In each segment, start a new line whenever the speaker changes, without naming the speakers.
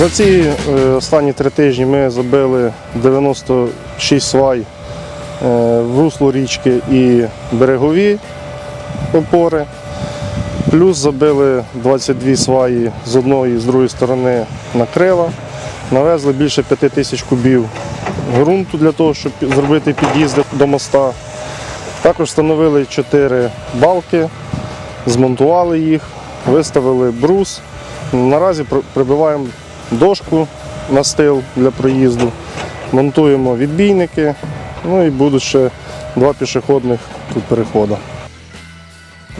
За ці е, останні три тижні ми забили 96 свай е, в русло річки і берегові опори. Плюс забили 22 сваї з одної і з другої сторони на крила. Навезли більше 5 тисяч кубів ґрунту для того, щоб зробити під'їзди до моста. Також встановили 4 балки, змонтували їх, виставили брус. Наразі прибиваємо дошку на стил для проїзду, монтуємо відбійники, ну і будуть ще два пішохідних тут переходи.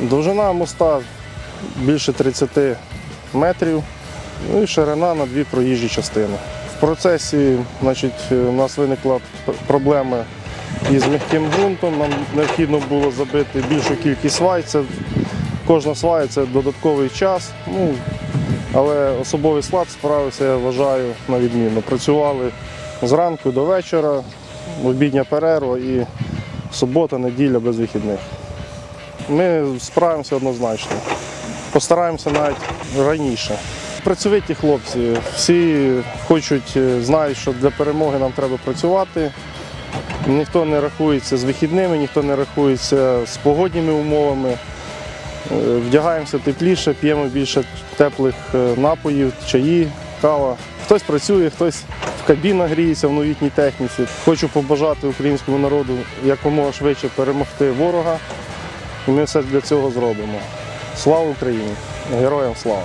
Довжина моста більше 30 метрів, ну і ширина на дві проїжджі частини. В процесі значить, у нас виникла проблема із м'яким ґрунтом. Нам необхідно було забити більшу кількість свай. Це, кожна свая це додатковий час. Ну, але особовий склад справився, я вважаю, на відмінно. Працювали зранку до вечора, обідня перерва і субота, неділя без вихідних. Ми справимося однозначно. Постараємося навіть раніше. Працьовиті хлопці, всі хочуть, е, знають, що для перемоги нам треба працювати. Ніхто не рахується з вихідними, ніхто не рахується з погодніми умовами. Е, Вдягаємося тепліше, п'ємо більше теплих е, напоїв, чаї, кава. Хтось працює, хтось в кабінах гріється в новітній техніці. Хочу побажати українському народу якомога швидше перемогти ворога. І ми все для цього зробимо. Слава Україні! Героям слава!